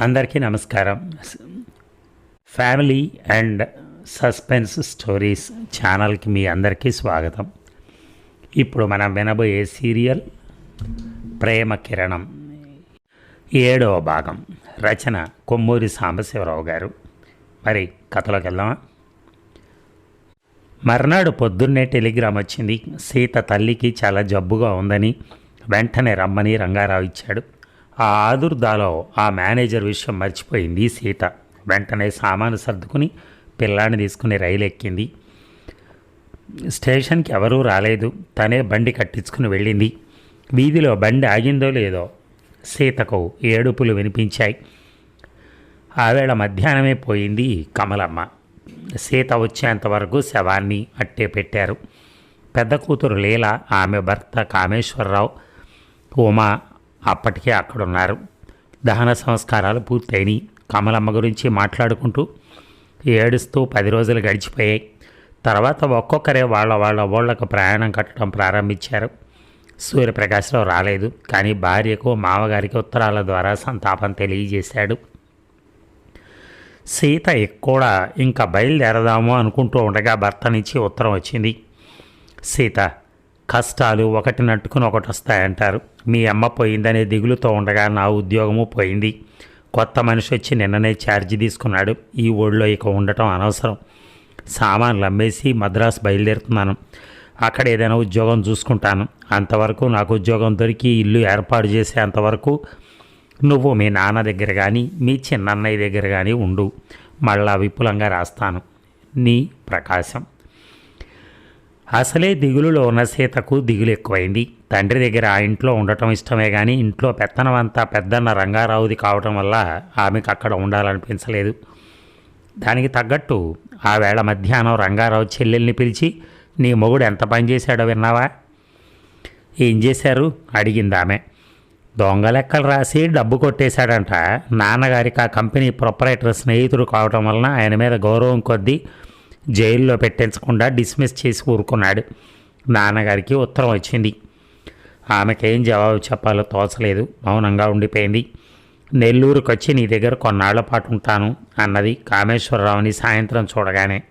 అందరికీ నమస్కారం. Family and suspense stories ఛానల్కి మీ అందరికీ స్వాగతం. ఇప్పుడు మనం వినబోయే సీరియల్ ప్రేమ కిరణం. ఏడవ భాగం. రచన కొమ్మూరి సాంబశివరావు గారు. మరి కథలోకి వెళ్దామా? మర్నాడు పొద్దున్నే టెలిగ్రామ్ వచ్చింది. సీత తల్లికి చాలా జబ్బుగా ఉందని వెంటనే రమ్మని రంగారావు ఇచ్చాడు. ఆ ఆదుర్దాలో ఆ మేనేజర్ విషయం మర్చిపోయింది సీత. వెంటనే సామాను సర్దుకుని పిల్లాన్ని తీసుకుని రైలు ఎక్కింది స్టేషన్కి ఎవరూ రాలేదు. తనే బండి కట్టించుకుని వెళ్ళింది. వీధిలో బండి ఆగిందో లేదో సీతకు ఏడుపులు వినిపించాయి. ఆవేళ మధ్యాహ్నమే పోయింది కమలమ్మ. సీత వచ్చేంతవరకు శవాన్ని అట్టే పెట్టారు. పెద్ద కూతురు లీల ఆమె భర్త కామేశ్వరరావు ఉమా అప్పటికే అక్కడున్నారు. దహన సంస్కారాలు పూర్తయినాయి. కమలమ్మ గురించి మాట్లాడుకుంటూ ఏడుస్తూ పది రోజులు గడిచిపోయాయి. తర్వాత ఒక్కొక్కరే వాళ్ళ వాళ్ళ ఊళ్ళకు ప్రయాణం కట్టడం ప్రారంభించారు. సూర్యప్రకాశ్రావు రాలేదు. కానీ భార్యకు మామగారికి ఉత్తరాల ద్వారా సంతాపం తెలియజేశాడు. సీత కూడా ఇంకా బయలుదేరదాము అనుకుంటూ ఉండగా భర్త నుంచి ఉత్తరం వచ్చింది. సీత కష్టాలు ఒకటి నట్టుకుని ఒకటి వస్తాయంటారు. మీ అమ్మ పోయిందనే దిగులుతో ఉండగా నా ఉద్యోగము పోయింది. కొత్త మనిషి వచ్చి నిన్ననే ఛార్జీ తీసుకున్నాడు. ఈ ఊళ్ళో ఇక ఉండటం అనవసరం. సామాన్లు అమ్మేసి మద్రాసు బయలుదేరుతున్నాను. అక్కడ ఏదైనా ఉద్యోగం చూసుకుంటాను. అంతవరకు నాకు ఉద్యోగం దొరికి ఇల్లు ఏర్పాటు చేసేంతవరకు నువ్వు మీ నాన్న దగ్గర కానీ మీ చిన్నన్నయ్య దగ్గర కానీ ఉండు. మళ్ళా విపులంగా రాస్తాను. నీ ప్రకాశం. అసలే దిగులులో ఉన్న సీతకు దిగులు ఎక్కువైంది. తండ్రి దగ్గర ఆ ఇంట్లో ఉండటం ఇష్టమే కానీ ఇంట్లో పెత్తనమంతా పెద్దన్న రంగారావుది కావటం వల్ల ఆమెకు అక్కడ ఉండాలనిపించలేదు. దానికి తగ్గట్టు ఆ వేళ మధ్యాహ్నం రంగారావు చెల్లెల్ని పిలిచి నీ మొగుడు ఎంత పని చేశాడో విన్నావా? ఏం చేశారు? అడిగింది ఆమె. దొంగ లెక్కలు రాసి డబ్బు కొట్టేశాడంట. నాన్నగారికి ఆ కంపెనీ ప్రొపరేటర్ స్నేహితుడు కావటం వలన ఆయన మీద గౌరవం కొద్దీ జైల్లో పెట్టించకుండా డిస్మిస్ చేసి ఊరుకున్నాడు. నాన్నగారికి ఉత్తరం వచ్చింది. ఆమెకేం జవాబు చెప్పాలో తోచలేదు. మౌనంగా ఉండిపోయింది. నెల్లూరుకు వచ్చి నీ దగ్గర కొన్నాళ్ళ పాటు ఉంటాను అన్నది కామేశ్వరరావుని సాయంత్రం చూడగానే.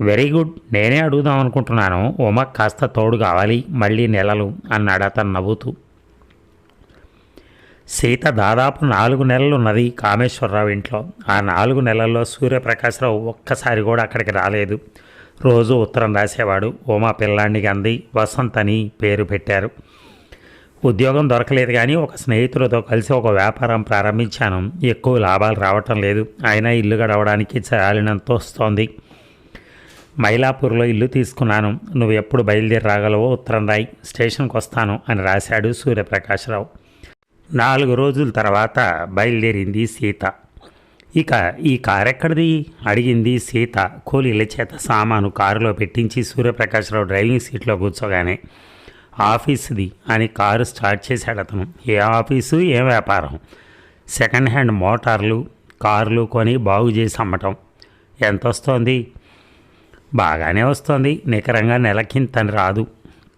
వెరీ గుడ్ నేనే అడుగుదాం అనుకుంటున్నాను ఉమ కాస్త తోడు కావాలి. మళ్ళీ నెలలు అన్నాడు అతను నవ్వుతూ. సీత దాదాపు నాలుగు నెలలు ఉన్నది కామేశ్వరరావు ఇంట్లో. ఆ నాలుగు నెలల్లో సూర్యప్రకాశ్రావు ఒక్కసారి కూడా అక్కడికి రాలేదు. రోజు ఉత్తరం రాసేవాడు. ఉమా పిల్లాడికి అంది. వసంత్ అని పేరు పెట్టారు. ఉద్యోగం దొరకలేదు కానీ ఒక స్నేహితులతో కలిసి ఒక వ్యాపారం ప్రారంభించాను. ఎక్కువ లాభాలు రావటం లేదు. అయినా ఇల్లు గడవడానికి చాలినంత వస్తోంది. మైలాపూర్లో ఇల్లు తీసుకున్నాను. నువ్వు ఎప్పుడు బయలుదేరి రాగలవో ఉత్తరం రాయి. స్టేషన్కి వస్తాను అని రాశాడు సూర్యప్రకాశ్రావు. నాలుగు రోజుల తర్వాత బయలుదేరింది సీత. ఇక ఈ కారు ఎక్కడిది అడిగింది సీత కూలీల చేత సామాను కారులో పెట్టించి సూర్యప్రకాశ్రావు డ్రైవింగ్ సీట్లో కూర్చోగానే ఆఫీస్ది అని కారు స్టార్ట్ చేశాడు అతను. ఏ ఆఫీసు? ఏ వ్యాపారం? సెకండ్ హ్యాండ్ మోటార్లు కార్లు కొని బాగు చేసి అమ్మటం. ఎంత వస్తోంది బాగానే వస్తోంది. నికరంగా నెలకింతని రాదు.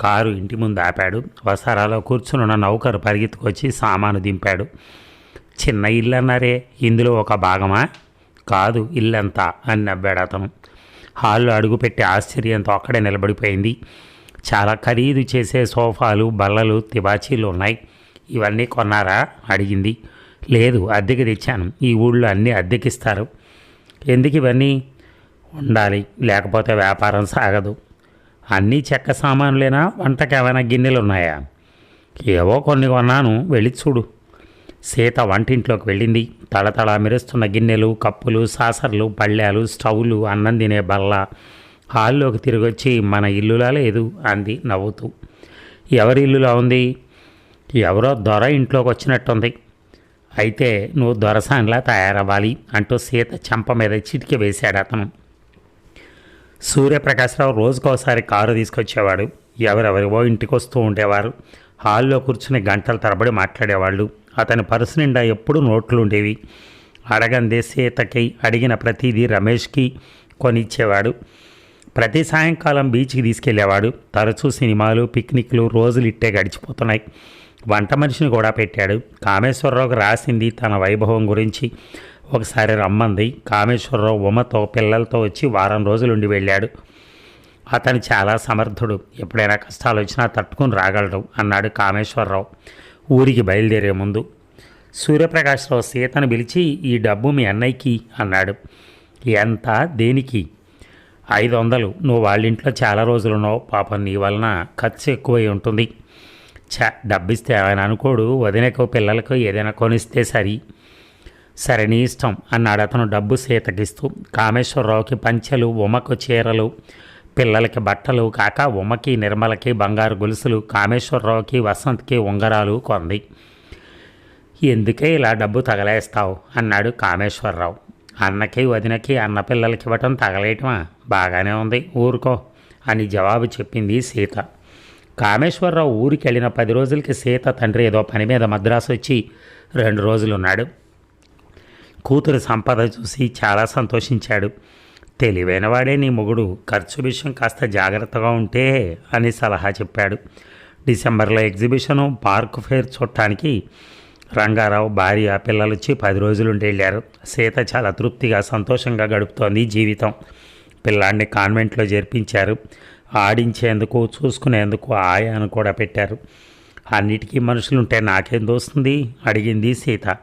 కారు ఇంటి ముందు ఆపాడు. వసారాలో కూర్చునున్న నౌకరు పరిగెత్తుకొచ్చి సామాను దింపాడు. చిన్న ఇల్లు అన్నారే ఇందులో ఒక భాగమా? కాదు ఇల్లంతా అని నవ్వాడు అతను. హాల్లో అడుగుపెట్టి ఆశ్చర్యంతో అక్కడే నిలబడిపోయింది. చాలా ఖరీదు చేసే సోఫాలు బల్లలు తివాచీలు ఉన్నాయి. ఇవన్నీ కొన్నారా? అడిగింది. లేదు అద్దెకి తెచ్చాను. ఈ ఊళ్ళో అన్నీ అద్దెకిస్తారు. ఎందుకు ఇవన్నీ ఉండాలి. లేకపోతే వ్యాపారం సాగదు. అన్నీ చెక్క సామానులేనా? వంటకి ఏమైనా గిన్నెలు ఉన్నాయా ఏవో కొన్ని కొన్నాను. వెళ్ళి చూడు. సీత వంటింట్లోకి వెళ్ళింది. తళతళ మెరుస్తున్న గిన్నెలు కప్పులు సాసర్లు పళ్ళాలు స్టవ్లు అన్నం తినే బల్ల. హాల్లోకి తిరిగొచ్చి మన ఇల్లులా లేదు అంది నవ్వుతూ. ఎవరి ఇల్లులా ఉంది? ఎవరో దొర ఇంట్లోకి వచ్చినట్టుంది అయితే నువ్వు దొరసానిలా తయారవ్వాలి అంటూ సీత చెంప మీద చిటికి వేశాడు అతను. సూర్యప్రకాశ్రావు రోజుకోసారి కారు తీసుకొచ్చేవాడు. ఎవరెవరివో ఇంటికి వస్తూ ఉండేవారు. హాల్లో కూర్చుని గంటల తరబడి మాట్లాడేవాళ్ళు. అతని పర్సు నిండా ఎప్పుడూ నోట్లు ఉండేవి అడగందే సీతకి అడిగిన ప్రతిదీ రమేష్కి కొనిచ్చేవాడు. ప్రతి సాయంకాలం బీచ్కి తీసుకెళ్ళేవాడు. తరచూ సినిమాలు పిక్నిక్లు రోజులు ఇట్టే గడిచిపోతున్నాయి. వంట మనిషిని కూడా పెట్టాడు. కామేశ్వరరావుకి రాసింది తన వైభవం గురించి. ఒకసారి రమ్మంది. కామేశ్వరరావు ఉమతో పిల్లలతో వచ్చి వారం రోజులు ఉండి వెళ్ళాడు. అతను చాలా సమర్థుడు. ఎప్పుడైనా కష్టాలు వచ్చినా తట్టుకుని రాగలడు అన్నాడు కామేశ్వరరావు. ఊరికి బయలుదేరే ముందు. సూర్యప్రకాశ్రావు సీతను పిలిచి ఈ డబ్బు మీ అన్నయ్యకి అన్నాడు. ఎంత? దేనికి? ఐదు వందలు నువ్వు వాళ్ళ ఇంట్లో చాలా రోజులు ఉన్నావు పాపం నీ వలన ఖర్చు ఎక్కువై ఉంటుంది. చ డబ్బిస్తే ఆయన అనుకోడు. వదినకు పిల్లలకు ఏదైనా కొనిస్తే సరి. సరే నీ ఇష్టం అన్నాడు అతను డబ్బు సీతకిస్తూ. కామేశ్వరరావుకి పంచెలు ఉమకు చీరలు పిల్లలకి బట్టలు కాక ఉమకి నిర్మలకి బంగారు గొలుసులు కామేశ్వరరావుకి వసంత్కి ఉంగరాలు కొంది ఎందుకే ఇలా డబ్బు తగలేస్తావు? అన్నాడు కామేశ్వరరావు. అన్నకి వదినకి అన్న పిల్లలకి ఇవ్వటం తగలేయటమా బాగానే ఉంది ఊరుకో అని జవాబు చెప్పింది సీత. కామేశ్వరరావు ఊరికి వెళ్ళిన పది రోజులకి సీత తండ్రి ఏదో పని మీద మద్రాసు వచ్చి రెండు రోజులున్నాడు. కూతురు సంపద చూసి చాలా సంతోషించాడు. తెలివైనవాడే నీ మొగుడు. ఖర్చు విషయం కాస్త జాగ్రత్తగా ఉంటే అని సలహా చెప్పాడు. డిసెంబర్లో ఎగ్జిబిషను పార్క్ ఫేర్ చూడటానికి రంగారావు భార్య పిల్లలు వచ్చి పది రోజులుండి వెళ్ళారు. సీత చాలా తృప్తిగా సంతోషంగా గడుపుతోంది జీవితం. పిల్లాడిని కాన్వెంట్లో చేర్పించారు. ఆడించేందుకు చూసుకునేందుకు ఆయాను కూడా పెట్టారు. అన్నిటికీ మనుషులుంటే నాకేం దోస్తుంది? అడిగింది సీత.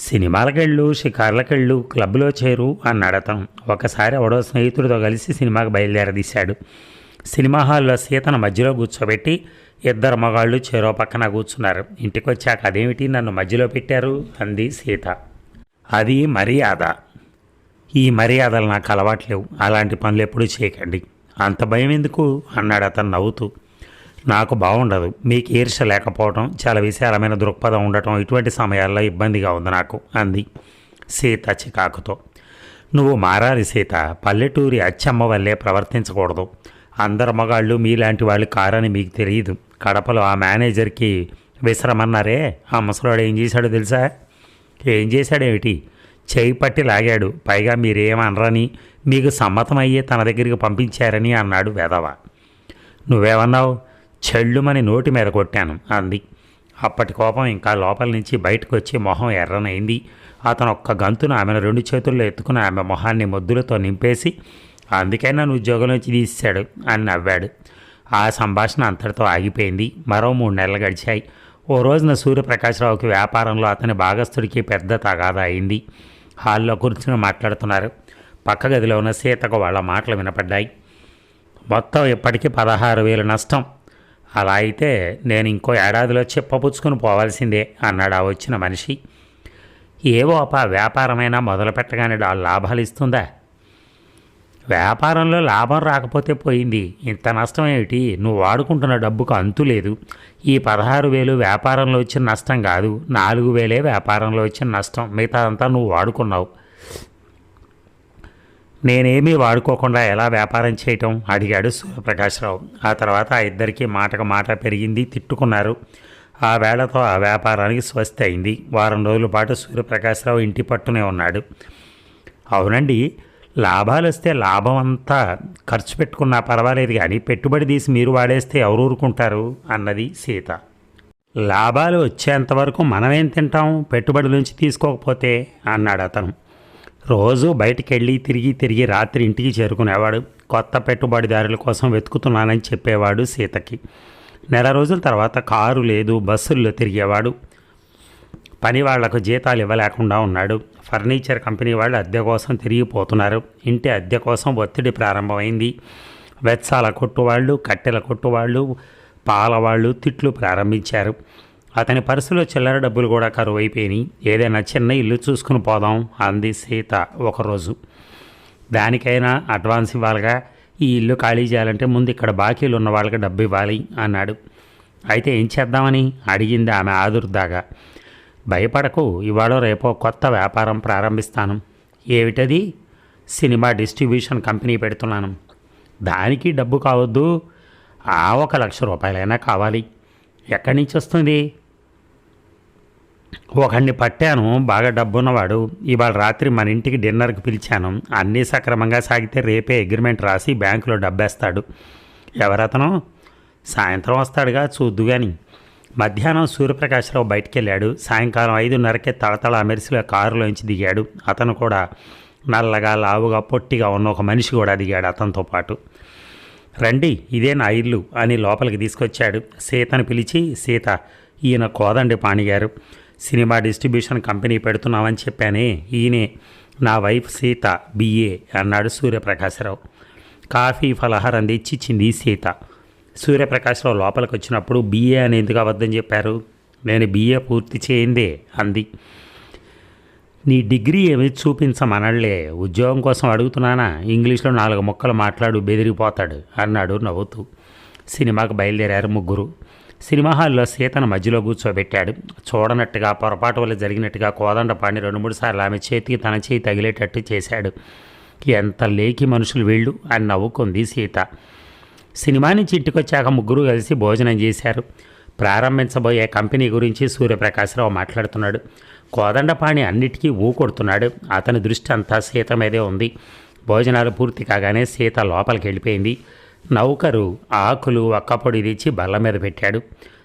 సినిమాలకెళ్ళు షికార్లకెళ్ళు క్లబ్లో చేరు అన్నాడు అతను ఒకసారి ఎవడో స్నేహితుడితో కలిసి సినిమాకి బయలుదేరదీశాడు. సినిమా హాల్లో సీతను మధ్యలో కూర్చోబెట్టి ఇద్దరు మగాళ్ళు చెరో పక్కన కూర్చున్నారు. ఇంటికి వచ్చాక అదేమిటి నన్ను మధ్యలో పెట్టారు? అంది సీత. అది మర్యాద. ఈ మర్యాదలు నాకు అలవాట్లేవు. అలాంటి పనులు ఎప్పుడూ చేయకండి. అంత భయం ఎందుకు అన్నాడు అతను నవ్వుతూ. నాకు బాగుండదు. మీకు ఈర్ష లేకపోవడం చాలా విశాలమైన దృక్పథం ఉండటం ఇటువంటి సమయాల్లో ఇబ్బందిగా ఉంది నాకు. అంది సీత చికాకుతో. నువ్వు మారాలి సీత. పల్లెటూరి అచ్చమ్మ వల్లే ప్రవర్తించకూడదు. అందరు మగాళ్ళు మీలాంటి వాళ్ళు కారని మీకు తెలియదు. కడపలో ఆ మేనేజర్కి విసరమన్నారే? ఆ ముసలాడు ఏం చేశాడో తెలుసా? ఏం చేశాడేమిటి? చేయి పట్టి లాగాడు. పైగా మీరేమనరని మీకు సమ్మతమయ్యే తన దగ్గరికి పంపించారని అన్నాడు వెధవ. నువ్వేమన్నావు? చెళ్ళుమని నోటి మీద కొట్టాను అంది. అప్పటి కోపం ఇంకా లోపల నుంచి బయటకు వచ్చి మొహం ఎర్రనైంది. అతను ఒక్క గంతును ఆమెను రెండు చేతుల్లో ఎత్తుకుని ఆమె మొహాన్ని ముద్దులతో నింపేసి అందుకే నన్ను ఉద్యోగం నుంచి తీశాడు అని నవ్వాడు. ఆ సంభాషణ అంతటితో ఆగిపోయింది. మరో మూడు నెలలు గడిచాయి. ఓ రోజున సూర్యప్రకాశ్రావుకి వ్యాపారంలో అతని భాగస్థుడికి పెద్ద తగాదా అయింది. హాల్లో కూర్చుని మాట్లాడుతున్నారు. పక్క గదిలో ఉన్న సీతకు వాళ్ళ మాటలు వినపడ్డాయి. మొత్తం ఇప్పటికీ పదహారు వేలు నష్టం. అలా అయితే నేను ఇంకో ఏడాదిలో చెప్పపుచ్చుకొని పోవాల్సిందే అన్నాడు ఆ వచ్చిన మనిషి. ఏవో అప వ్యాపారమైనా మొదలు పెట్టగానే లాభాలు ఇస్తుందా? వ్యాపారంలో లాభం రాకపోతే పోయింది. ఇంత నష్టం ఏమిటి? నువ్వు వాడుకుంటున్న డబ్బుకు అంతు లేదు. ఈ పదహారు వేలు వ్యాపారంలో వచ్చిన నష్టం కాదు. నాలుగు వేలే వ్యాపారంలో వచ్చిన నష్టం. మిగతాదంతా నువ్వు వాడుకున్నావు. నేనేమీ వాడుకోకుండా ఎలా వ్యాపారం చేయటం? అడిగాడు సూర్యప్రకాశ్రావు. ఆ తర్వాత ఆ ఇద్దరికి మాటకు మాట పెరిగింది తిట్టుకున్నారు. ఆ వేళతో ఆ వ్యాపారానికి స్వస్తి అయింది. వారం రోజుల పాటు సూర్యప్రకాశ్రావు ఇంటి పట్టునే ఉన్నాడు. అవునండి లాభాలు వస్తే లాభం అంతా ఖర్చు పెట్టుకున్నా పర్వాలేదు కానీ పెట్టుబడి తీసి మీరు వాడేస్తే ఎవరు ఊరుకుంటారు? అన్నది సీత. లాభాలు వచ్చేంతవరకు మనమేం తింటాం? పెట్టుబడి నుంచి తీసుకోకపోతే? అన్నాడు అతను. రోజు బయటికి వెళ్ళి తిరిగి తిరిగి రాత్రి ఇంటికి చేరుకునేవాడు. కొత్త పెట్టుబడిదారుల కోసం వెతుకుతున్నానని చెప్పేవాడు సీతకి. నెల రోజుల తర్వాత కారు లేదు బస్సుల్లో తిరిగేవాడు. పని వాళ్ళకు జీతాలు ఇవ్వలేకుండా ఉన్నాడు. ఫర్నిచర్ కంపెనీ వాళ్ళు అద్దె కోసం తిరిగిపోతున్నారు ఇంటి అద్దె కోసం ఒత్తిడి ప్రారంభమైంది. వెచ్చాల కొట్టువాళ్ళు కట్టెల కొట్టువాళ్ళు పాలవాళ్ళు తిట్లు ప్రారంభించారు. అతని పర్సులో చిల్లర డబ్బులు కూడా కరువు అయిపోయినాయి ఏదైనా చిన్న ఇల్లు చూసుకుని పోదాం అంది సీత ఒకరోజు. దానికైనా అడ్వాన్స్ ఇవ్వాలిగా? ఈ ఇల్లు ఖాళీ చేయాలంటే ముందు ఇక్కడ బాకీలు ఉన్న వాళ్ళకి డబ్బు ఇవ్వాలి అన్నాడు. అయితే ఏం చేద్దామని? అడిగింది ఆమె ఆదుర్దాగా. భయపడకు ఇవాళ రేపో కొత్త వ్యాపారం ప్రారంభిస్తాను. ఏమిటది? సినిమా డిస్ట్రిబ్యూషన్ కంపెనీ పెడుతున్నాను. దానికి డబ్బు కావద్దు. ఆ ఒక లక్ష రూపాయలైనా కావాలి. ఎక్కడి నుంచి వస్తుంది? ఒకడిని పట్టాను బాగా డబ్బున్నవాడు. ఇవాళ రాత్రి మన ఇంటికి డిన్నర్కి పిలిచాను. అన్నీ సక్రమంగా సాగితే రేపే అగ్రిమెంట్ రాసి బ్యాంకులో డబ్బేస్తాడు. ఎవరతను? సాయంత్రం వస్తాడుగా చూద్దు కానీ మధ్యాహ్నం సూర్యప్రకాశ్రావు బయటికి వెళ్ళాడు సాయంకాలం ఐదున్నరకే తళతళ మెరిసిలో కారులోంచి దిగాడు. అతను కూడా నల్లగా లావుగా పొట్టిగా ఉన్న ఒక మనిషి కూడా దిగాడు అతనితో పాటు. రండి ఇదే నా ఇల్లు అని లోపలికి తీసుకొచ్చాడు. సీతను పిలిచి సీత ఈయన కోదండి పాణిగారు. సినిమా డిస్ట్రిబ్యూషన్ కంపెనీ పెడుతున్నామని చెప్పానే. ఈయనే. నా వైఫ్ సీత బిఏ అన్నాడు సూర్యప్రకాశరావు. కాఫీ ఫలహారం తెచ్చిచ్చింది సీత. సూర్యప్రకాశరావు లోపలికి వచ్చినప్పుడు బీఏ అని ఎందుకు అవద్దని చెప్పారు? నేను బీఏ పూర్తి చేయిందే అంది. నీ డిగ్రీ ఏమి చూపించమనళ్ళే. ఉద్యోగం కోసం అడుగుతున్నానా? ఇంగ్లీష్లో నాలుగు ముక్కలు మాట్లాడు బెదిరిపోతాడు అన్నాడు నవ్వుతూ. సినిమాకు బయలుదేరారు ముగ్గురు. సినిమా హాల్లో సీతను మధ్యలో కూర్చోబెట్టాడు. చూడనట్టుగా పొరపాటు వల్ల జరిగినట్టుగా కోదండ పాండి రెండు మూడు సార్లు ఆమె చేతికి తన చేయి తగిలేటట్టు చేశాడు. ఎంత లేకి మనుషులు వీళ్ళు అని నవ్వుకుంది సీత. సినిమా నుంచి ఇంటికొచ్చాక ముగ్గురు కలిసి భోజనం చేశారు. ప్రారంభించబోయే కంపెనీ గురించి సూర్యప్రకాశ్రావు మాట్లాడుతున్నాడు. కోదండపాణి అన్నిటికీ ఊకొడుతున్నాడు అతని దృష్టి అంతా సీత మీదే ఉంది. భోజనాలు పూర్తి కాగానే సీత లోపలికి వెళ్ళిపోయింది నౌకరు ఆకులు ఒక్కపొడి తెచ్చి బల్ల మీద పెట్టాడు.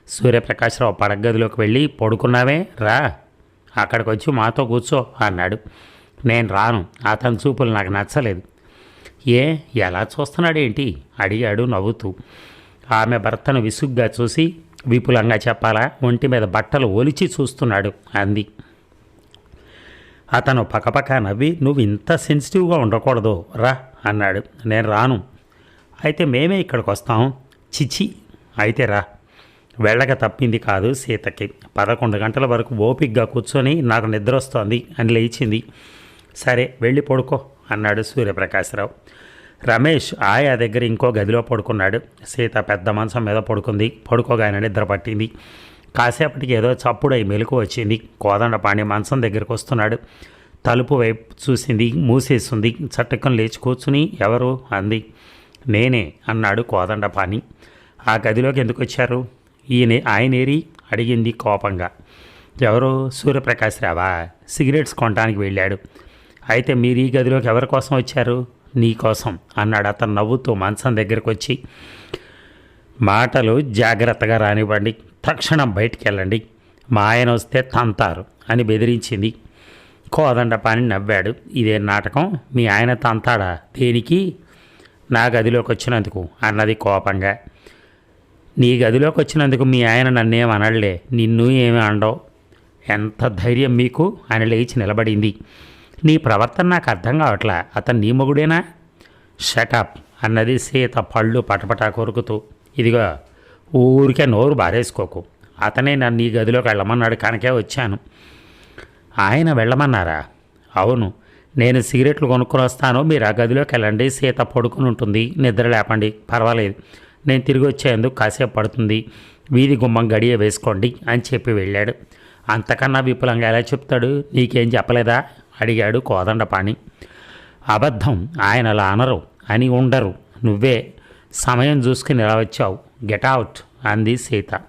సూర్యప్రకాశ్రావు పడగదిలోకి వెళ్ళి పడుకున్నావే? రా. అక్కడికి వచ్చి మాతో కూర్చో అన్నాడు. నేను రాను. అతని చూపులు నాకు నచ్చలేదు. ఏ? ఎలా చూస్తున్నాడేంటి? అడిగాడు నవ్వుతూ. ఆమె భర్తను విసుగ్గా చూసి విపులంగా చెప్పాలా? ఒంటి మీద బట్టలు ఒలిచి చూస్తున్నాడు అంది. అతను పకపక నవ్వి నువ్వు ఇంత సెన్సిటివ్గా ఉండకూడదు. రా అన్నాడు. నేను రాను. అయితే మేమే ఇక్కడికి వస్తాం. చిచి అయితే రా. వెళ్ళక తప్పింది కాదు సీతకి. పదకొండు గంటల వరకు ఓపిక్గా కూర్చొని నాకు నిద్ర వస్తోంది అని లేచింది. సరే వెళ్ళి పడుకో అన్నాడు సూర్యప్రకాశ్రావు. రమేష్ ఆయా దగ్గర ఇంకో గదిలో పడుకున్నాడు. సీత పెద్ద మంచం మీద పడుకుంది. పడుకోగానే నిద్ర పట్టింది. కాసేపటికి ఏదో చప్పుడై మెలకు వచ్చింది. కోదండపాణి మంచం దగ్గరికి వస్తున్నాడు. తలుపు వైపు చూసింది మూసేసింది. చట్టకం లేచి కూర్చుని ఎవరు? అంది. నేనే అన్నాడు కోదండపాణి. ఆ గదిలోకి ఎందుకు వచ్చారు? ఈయన ఆయనేరి అడిగింది కోపంగా. ఎవరు? సూర్యప్రకాశ్ రావా? సిగరెట్స్ కొనడానికి వెళ్ళాడు. అయితే మీరు ఈ గదిలోకి ఎవరి కోసం వచ్చారు? నీ కోసం అన్నాడు అతను నవ్వుతూ మంచం దగ్గరకు వచ్చి. మాటలు జాగ్రత్తగా రానివ్వండి. తక్షణం బయటికి వెళ్ళండి. మా ఆయన వస్తే తంతారు అని బెదిరించింది. కోదండపాని నవ్వాడు. ఇదే నాటకం? మీ ఆయన తంతాడా? దేనికి? నా గదిలోకి వచ్చినందుకు అన్నది కోపంగా. నీ గదిలోకి వచ్చినందుకు మీ ఆయన నన్నేం అనడలే నిన్ను ఏమి అండవు ఎంత ధైర్యం మీకు? అని లేచి నిలబడింది. నీ ప్రవర్తన నాకు అర్థం కావట్లా అతను నీ మొగుడేనా? షటప్ అన్నది సీత పళ్ళు పటపటా కొరుకుతూ. ఇదిగో ఊరికే నోరు బారేసుకోకు. అతనే నన్ను నీ గదిలోకి వెళ్ళమన్నాడు కనుకే వచ్చాను. ఆయన వెళ్ళమన్నారా? అవును నేను సిగరెట్లు కొనుక్కొని వస్తాను మీరు ఆ గదిలోకి వెళ్ళండి సీత పడుకుని ఉంటుంది. నిద్ర లేపండి. పర్వాలేదు. నేను తిరిగి వచ్చేందుకు కాసేపు పడుతుంది. వీధి గుమ్మం గడియ వేసుకోండి అని చెప్పి వెళ్ళాడు. అంతకన్నా విపులంగా ఎలా చెప్తాడు? నీకేం చెప్పలేదా? అడిగాడు కోదండపాణి. అబద్ధం. ఆయన అలా అనరు అని ఉండరు. నువ్వే. సమయం చూసుకుని ఇలా వచ్చావు? గెట్ అవుట్ అంది సీత.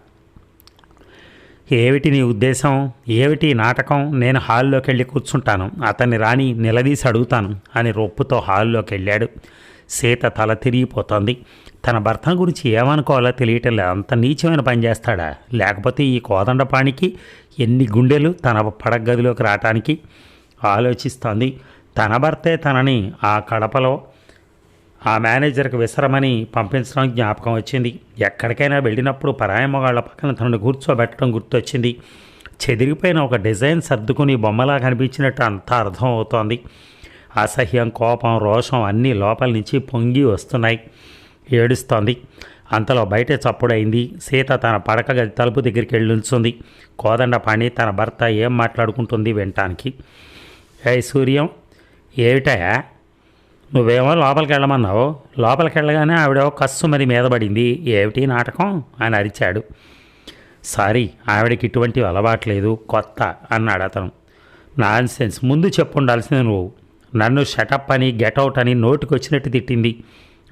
ఏమిటి నీ ఉద్దేశం? ఏమిటి నాటకం? నేను హాల్లోకి వెళ్ళి కూర్చుంటాను. అతన్ని రాని నిలదీసి అడుగుతాను అని రొప్పుతో హాల్లోకి వెళ్ళాడు సీత తల తిరిగిపోతోంది. తన భర్త గురించి ఏమనుకోవాలో తెలియటం లేదు అంత నీచమైన పని చేస్తాడా? లేకపోతే ఈ కోదండపాణికి ఎన్ని గుండెలు తన పడగదిలోకి రావటానికి ఆలోచిస్తోంది. తన భర్తే తనని ఆ కడపలో ఆ మేనేజర్కి విసరమని పంపించడం జ్ఞాపకం వచ్చింది. ఎక్కడికైనా వెళ్ళినప్పుడు పరాయ మొగాళ్ళ పక్కన తనను కూర్చోబెట్టడం గుర్తొచ్చింది. చెదిరిపోయిన ఒక డిజైన్ సర్దుకుని బొమ్మలా కనిపించినట్టు అంతా అర్థం అవుతోంది అసహ్యం కోపం రోషం అన్నీ లోపల నుంచి పొంగి వస్తున్నాయి. ఏడుస్తోంది. అంతలో బయట చప్పుడైంది. సీత తన పడక గది తలుపు దగ్గరికి వెళ్ళి కోదండ కోదండపాణి తన భర్త ఏం మాట్లాడుకుంటుంది వినటానికి. ఏ సూర్యం ఏమిటయా నువ్వేమో లోపలికి వెళ్ళమన్నావు లోపలికి వెళ్ళగానే ఆవిడేమో కస్సు మరి మీద పడింది. ఏమిటి నాటకం? అని అరిచాడు. సారీ ఆవిడకి ఇటువంటివి అలవాట్లేదు. కొత్త అన్నాడు అతను. నాన్ సెన్స్ ముందు చెప్పుండాల్సింది నువ్వు. నన్ను షటప్ అని గెటౌట్ అని నోటికి వచ్చినట్టు తిట్టింది.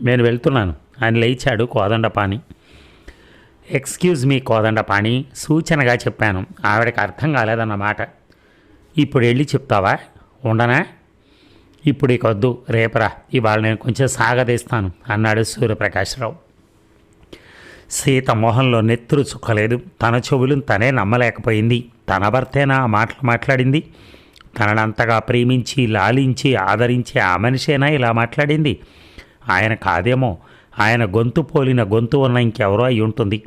నేను వెళ్తున్నాను అని లేచాడు కోదండపాణి. ఎక్స్క్యూజ్ మీ కోదండపాణి సూచనగా చెప్పాను. ఆవిడకి అర్థం కాలేదన్నమాట. ఇప్పుడు వెళ్ళి చెప్తావా? ఉండనా? ఇప్పుడు ఇక వద్దు రేపరా ఇవాళ నేను కొంచెం సాగదీస్తాను అన్నాడు సూర్యప్రకాశ్రావు. సీత మొహంలో నెత్తురు చుక్కలేదు తన చెవులను తనే నమ్మలేకపోయింది. తన భర్తేనా ఆ మాటలు మాట్లాడింది? తననంతగా ప్రేమించి లాలించి ఆదరించి ఆ మనిషేనా ఇలా మాట్లాడింది? ఆయన కాదేమో ఆయన గొంతు పోలిన గొంతు ఉన్న ఇంకెవరో అయి ఉంటుంది.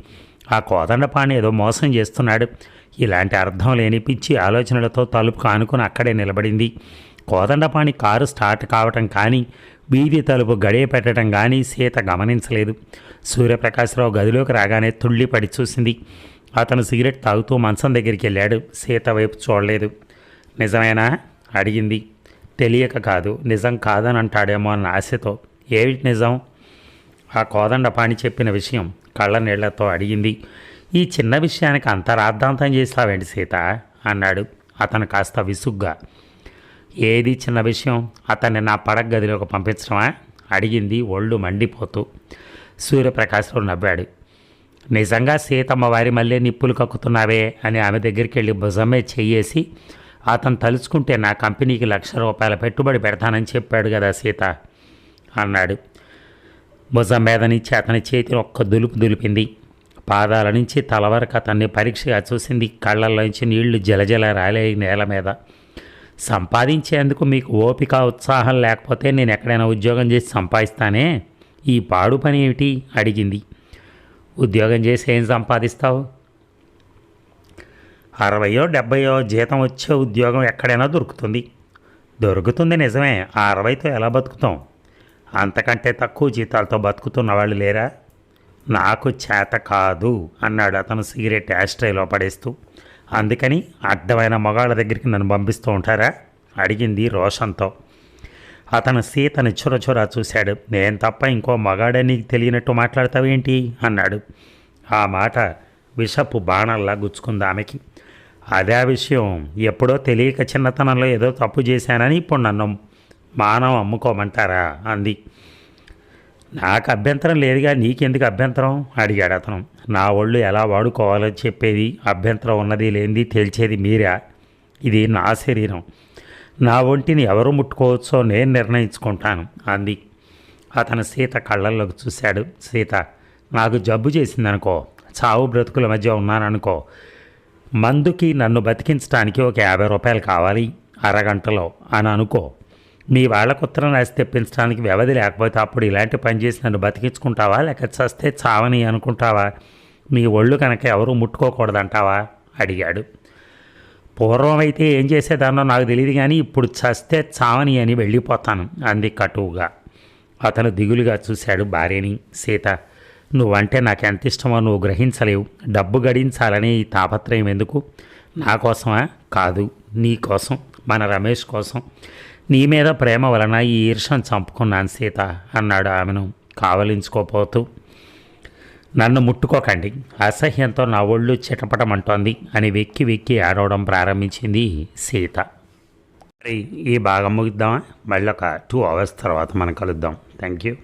ఆ కోదండపాణి ఏదో మోసం చేస్తున్నాడు. ఇలాంటి అర్థం లేని పిచ్చి ఆలోచనలతో తలుపు కానుకుని అక్కడే నిలబడింది. కోదండపాణి కారు స్టార్ట్ కావటం కానీ వీధి తలుపు గడియ పెట్టడం కానీ సీత గమనించలేదు. సూర్యప్రకాశ్రావు గదిలోకి రాగానే తుళ్ళిపడి చూసింది. అతను సిగరెట్ తాగుతూ మంచం దగ్గరికి వెళ్ళాడు. సీత వైపు చూడలేదు. నిజమేనా? అడిగింది. తెలియక కాదు. నిజం కాదని అంటాడేమో అన్న ఆశతో. ఏమిటి నిజం? ఆ కోదండపాణి చెప్పిన విషయం కళ్ళ నీళ్ళతో అడిగింది. ఈ చిన్న విషయానికి అంత రాద్ధాంతం చేస్తావేంటి సీత? అన్నాడు. అతను కాస్త విసుగ్గా. ఏది చిన్న విషయం? అతన్ని నా పడగ గదిలోకి పంపించడమా? అడిగింది ఒళ్ళు మండిపోతూ. సూర్యప్రకాశ్రావు నవ్వాడు. నిజంగా సీతమ్మ వారి మళ్ళీ నిప్పులు కక్కుతున్నావే అని ఆమె దగ్గరికి వెళ్ళి భుజమే చెయ్యేసి అతను తలుచుకుంటే నా కంపెనీకి లక్ష రూపాయల పెట్టుబడి పెడతానని చెప్పాడు కదా సీత అన్నాడు. భుజం మీద నుంచి అతని చేతిని ఒక్క దులుపు దులిపింది. పాదాల నుంచి తల వరకు అతన్ని పరీక్షగా చూసింది కళ్ళల్లోంచి నీళ్ళు జలజల రాలే నేల మీద. సంపాదించేందుకు మీకు ఓపిక ఉత్సాహం లేకపోతే నేను ఎక్కడైనా ఉద్యోగం చేసి సంపాదిస్తానే? ఈ పాడు పని ఏమిటి? అడిగింది. ఉద్యోగం చేసి ఏం సంపాదిస్తావు? అరవయో డెబ్బయో జీతం వచ్చే ఉద్యోగం ఎక్కడైనా దొరుకుతుంది. దొరుకుతుంది నిజమే. ఆ అరవైతో ఎలా బతుకుతాం? అంతకంటే తక్కువ జీతాలతో బతుకుతున్న వాళ్ళు లేరా? నాకు చేత కాదు అన్నాడు అతను సిగరెట్ యాస్ట్రైలో పడేస్తూ. అందుకని అడ్డమైన మగాళ్ళ దగ్గరికి నన్ను పంపిస్తూ ఉంటారా? అడిగింది రోషన్తో అతను సీతను చురచురా చూశాడు. నేను తప్ప ఇంకో మగాడే నీకు తెలియనట్టు మాట్లాడతావేంటి? అన్నాడు. ఆ మాట విషపు బాణల్లా గుచ్చుకుంది ఆమెకి. అదే ఆ విషయం. ఎప్పుడో తెలియక చిన్నతనంలో ఏదో తప్పు చేశానని ఇప్పుడు నన్ను మానం అమ్ముకోమంటారా? అంది. నాకు అభ్యంతరం లేదుగా. నీకెందుకు అభ్యంతరం? అడిగాడు అతను. నా ఒళ్ళు ఎలా వాడుకోవాలో చెప్పేది అభ్యంతరం ఉన్నది లేనిది తేల్చేది మీరా? ఇది నా శరీరం. నా ఒంటిని ఎవరు ముట్టుకోవచ్చో నేను నిర్ణయించుకుంటాను అంది. అతను సీత కళ్ళల్లోకి చూశాడు. సీత నాకు జబ్బు చేసిందనుకో చావు బ్రతుకుల మధ్య ఉన్నాననుకో మందుకి నన్ను బతికించడానికి ఒక యాభై రూపాయలు కావాలి అరగంటలో అని అనుకో. మీ వాళ్ళకు ఉత్తరం రాసి తెప్పించడానికి వ్యవధి లేకపోతే అప్పుడు ఇలాంటి పని చేసి నన్ను బతికించుకుంటావా లేక చస్తే చావని అనుకుంటావా? మీ ఒళ్ళు కనుక ఎవరు ముట్టుకోకూడదంటావా? అడిగాడు. పూర్వం అయితే ఏం చేసేదానో నాకు తెలియదు కానీ ఇప్పుడు చస్తే చావని అని వెళ్ళిపోతాను అంది కటువుగా. అతను దిగులుగా చూశాడు భార్యని. సీత నువ్వంటే నాకు ఎంత ఇష్టమో నువ్వు గ్రహించలేవు. డబ్బు గడించాలని ఈ తాపత్రయం ఎందుకు? నా కోసమా? కాదు నీ కోసం మన రమేష్ కోసం. నీ మీద ప్రేమ వలన ఈ ఈర్షం చంపుకున్నాను సీత అన్నాడు ఆమెను కావలించుకోపోతూ. నన్ను ముట్టుకోకండి. అసహ్యంతో నా ఒళ్ళు చిటపటమంటోంది అని వెక్కి వెక్కి ఆడవడం ప్రారంభించింది సీత. మరి ఈ భాగం ముగిద్దామా? మళ్ళీ ఒక టూ అవర్స్ తర్వాత మనం కలుద్దాం. Thank you